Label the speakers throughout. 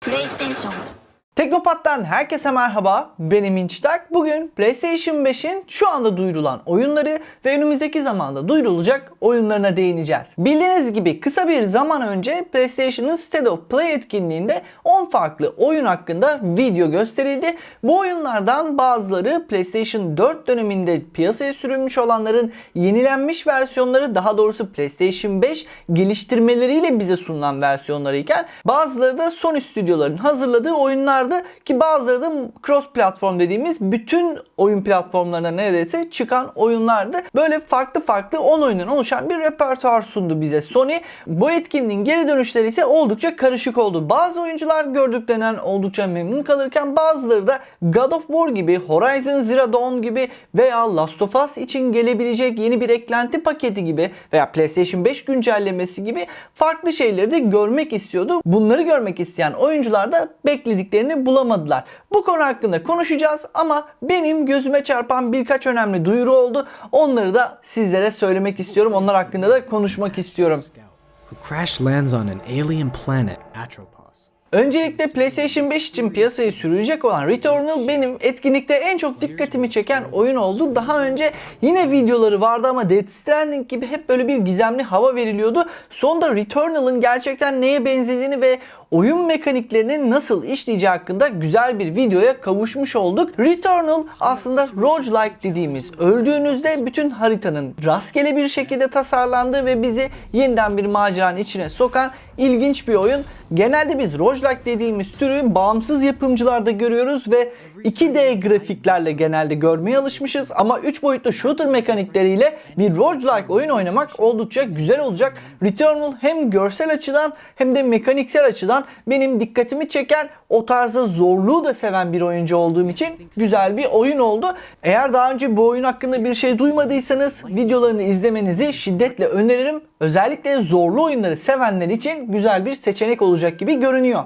Speaker 1: プレイステーション。
Speaker 2: Teknopat'tan herkese merhaba. Benim İnçtak. Bugün PlayStation 5'in şu anda duyurulan oyunları ve önümüzdeki zamanda duyurulacak oyunlarına değineceğiz. Bildiğiniz gibi kısa bir zaman önce PlayStation'ın State of Play etkinliğinde 10 farklı oyun hakkında video gösterildi. Bu oyunlardan bazıları PlayStation 4 döneminde piyasaya sürülmüş olanların yenilenmiş versiyonları daha doğrusu PlayStation 5 geliştirmeleriyle bize sunulan versiyonları iken bazıları da Sony stüdyoların hazırladığı oyunlardı ki bazıları da cross platform dediğimiz bütün oyun platformlarına neredeyse çıkan oyunlardı. Böyle farklı farklı 10 oyundan oluşan bir repertuar sundu bize Sony. Bu etkinliğin geri dönüşleri ise oldukça karışık oldu. Bazı oyuncular gördüklerinden oldukça memnun kalırken bazıları da God of War gibi, Horizon Zero Dawn gibi veya Last of Us için gelebilecek yeni bir eklenti paketi gibi veya PlayStation 5 güncellemesi gibi farklı şeyleri de görmek istiyordu. Bunları görmek isteyen oyuncular da beklediklerini bulamadılar. Bu konu hakkında konuşacağız ama benim gözüme çarpan birkaç önemli duyuru oldu. Onları da sizlere söylemek istiyorum. Onlar hakkında da konuşmak istiyorum.
Speaker 3: who crash lands on an alien planet, Atropos.
Speaker 2: Öncelikle PlayStation 5 için piyasaya sürülecek olan Returnal benim etkinlikte en çok dikkatimi çeken oyun oldu. Daha önce yine videoları vardı ama Death Stranding gibi hep böyle bir gizemli hava veriliyordu. Sonunda Returnal'ın gerçekten neye benzediğini ve oyun mekaniklerinin nasıl işleyeceği hakkında güzel bir videoya kavuşmuş olduk. Returnal aslında roguelike dediğimiz öldüğünüzde bütün haritanın rastgele bir şekilde tasarlandığı ve bizi yeniden bir maceranın içine sokan ilginç bir oyun. Genelde biz roguelike dediğimiz türü bağımsız yapımcılarda görüyoruz ve 2D grafiklerle genelde görmeye alışmışız ama 3 boyutlu shooter mekanikleriyle bir roguelike oyun oynamak oldukça güzel olacak. Returnal hem görsel açıdan hem de mekaniksel açıdan benim dikkatimi çeken o tarzda zorluğu da seven bir oyuncu olduğum için güzel bir oyun oldu. Eğer daha önce bu oyun hakkında bir şey duymadıysanız videolarını izlemenizi şiddetle öneririm. Özellikle zorlu oyunları sevenler için güzel bir seçenek olacak gibi görünüyor.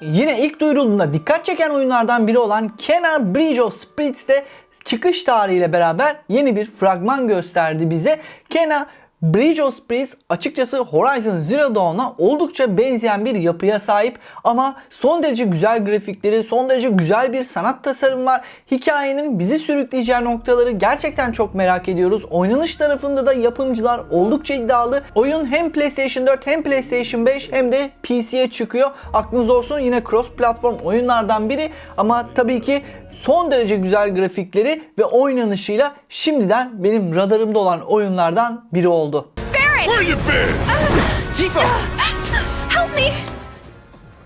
Speaker 2: Yine ilk duyurulduğunda dikkat çeken oyunlardan biri olan Kena Bridge of Spirits de çıkış tarihiyle beraber yeni bir fragman gösterdi bize. Kena Bridge of Spirits açıkçası Horizon Zero Dawn'a oldukça benzeyen bir yapıya sahip ama son derece güzel grafikleri, son derece güzel bir sanat tasarım var. Hikayenin bizi sürükleyeceği noktaları gerçekten çok merak ediyoruz. Oynanış tarafında da yapımcılar oldukça iddialı. Oyun hem PlayStation 4 hem PlayStation 5 hem de PC'ye çıkıyor. Aklınızda olsun yine cross platform oyunlardan biri ama tabii ki son derece güzel grafikleri ve oynanışıyla şimdiden benim radarımda olan oyunlardan biri oldu.
Speaker 4: Where you been?
Speaker 1: Help me!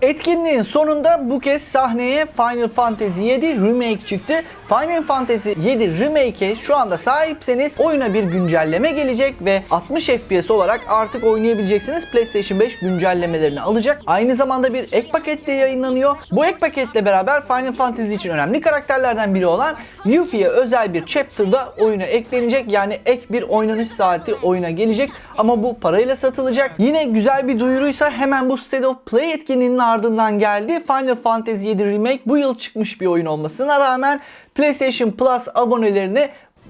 Speaker 2: Etkinliğin sonunda bu kez sahneye Final Fantasy 7 Remake çıktı. Final Fantasy 7 Remake'e şu anda sahipseniz oyuna bir güncelleme gelecek ve 60 FPS olarak artık oynayabileceksiniz. PlayStation 5 güncellemelerini alacak. Aynı zamanda bir ek paketle yayınlanıyor. Bu ek paketle beraber Final Fantasy için önemli karakterlerden biri olan Yuffie'ye özel bir chapter'da oyuna eklenecek. Yani ek bir oynanış saati oyuna gelecek ama bu parayla satılacak. Yine güzel bir duyuruysa hemen bu State of Play etkinliğinin ardından geldi. Final Fantasy 7 Remake bu yıl çıkmış bir oyun olmasına rağmen PlayStation Plus abonelerine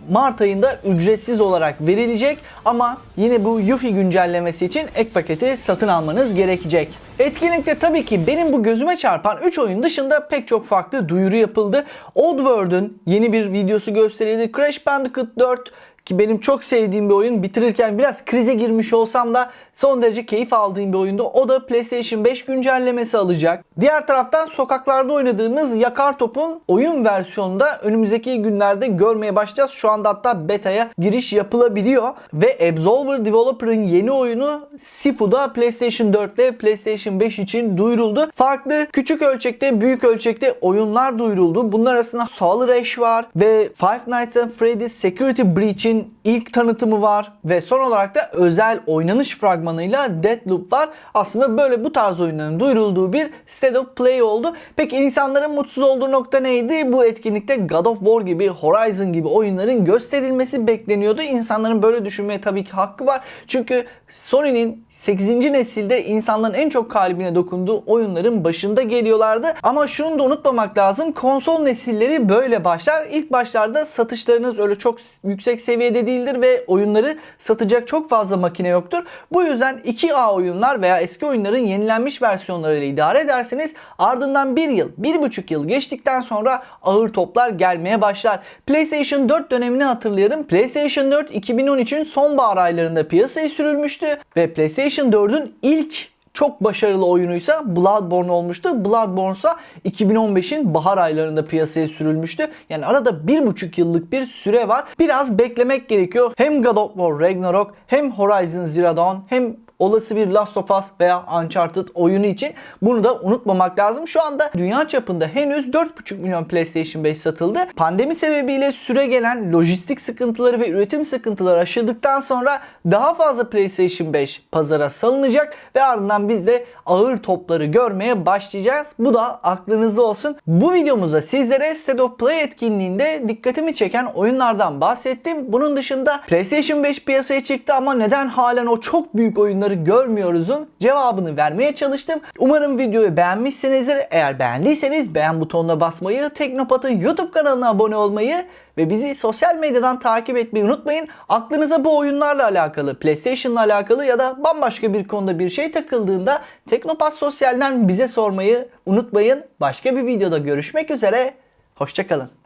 Speaker 2: Mart ayında ücretsiz olarak verilecek ama yine bu Yuffie güncellemesi için ek paketi satın almanız gerekecek. Etkinlikte tabii ki benim bu gözüme çarpan 3 oyun dışında pek çok farklı duyuru yapıldı. Oddworld'un yeni bir videosu gösterildi. Crash Bandicoot 4 ki benim çok sevdiğim bir oyun. Bitirirken biraz krize girmiş olsam da son derece keyif aldığım bir oyunda. O da PlayStation 5 güncellemesi alacak. Diğer taraftan sokaklarda oynadığımız Yakar Top'un oyun versiyonunda önümüzdeki günlerde görmeye başlayacağız. Şu anda hatta beta'ya giriş yapılabiliyor. Ve Absolver Developer'ın yeni oyunu Sifu'da PlayStation 4 ile PlayStation 5 için duyuruldu. Farklı küçük ölçekte, büyük ölçekte oyunlar duyuruldu. Bunlar arasında Solar Ash var ve Five Nights at Freddy's Security Breach'in ilk tanıtımı var ve son olarak da özel oynanış fragmanıyla Deathloop var. Aslında böyle bu tarz oyunların duyurulduğu bir State of Play oldu. Peki insanların mutsuz olduğu nokta neydi? Bu etkinlikte God of War gibi, Horizon gibi oyunların gösterilmesi bekleniyordu. İnsanların böyle düşünmeye tabii ki hakkı var. Çünkü Sony'nin 8. nesilde insanların en çok kalbine dokunduğu oyunların başında geliyorlardı. Ama şunu da unutmamak lazım. Konsol nesilleri böyle başlar. İlk başlarda satışlarınız öyle çok yüksek seviyede değildir ve oyunları satacak çok fazla makine yoktur. Bu yüzden 2A oyunlar veya eski oyunların yenilenmiş versiyonlarıyla idare ederseniz ardından 1 yıl, 1,5 yıl geçtikten sonra ağır toplar gelmeye başlar. PlayStation 4 dönemini hatırlayalım. PlayStation 4 2013'ün sonbahar aylarında piyasaya sürülmüştü ve PlayStation 4'ün ilk çok başarılı oyunuysa Bloodborne olmuştu. Bloodborne ise 2015'in bahar aylarında piyasaya sürülmüştü. Yani arada bir buçuk yıllık bir süre var. Biraz beklemek gerekiyor. Hem God of War Ragnarok hem Horizon Zero Dawn hem olası bir Last of Us veya Uncharted oyunu için bunu da unutmamak lazım. Şu anda dünya çapında henüz 4,5 milyon PlayStation 5 satıldı. Pandemi sebebiyle süre gelen lojistik sıkıntıları ve üretim sıkıntıları aşıldıktan sonra daha fazla PlayStation 5 pazara salınacak ve ardından biz de ağır topları görmeye başlayacağız. Bu da aklınızda olsun. Bu videomuzda sizlere State of Play etkinliğinde dikkatimi çeken oyunlardan bahsettim. Bunun dışında PlayStation 5 piyasaya çıktı ama neden halen o çok büyük oyunları görmüyoruzun cevabını vermeye çalıştım. Umarım videoyu beğenmişsinizdir. Eğer beğendiyseniz beğen butonuna basmayı, Teknopat'ın YouTube kanalına abone olmayı ve bizi sosyal medyadan takip etmeyi unutmayın. Aklınıza bu oyunlarla alakalı, PlayStation'la alakalı ya da bambaşka bir konuda bir şey takıldığında Teknopat Sosyal'den bize sormayı unutmayın. Başka bir videoda görüşmek üzere. Hoşçakalın.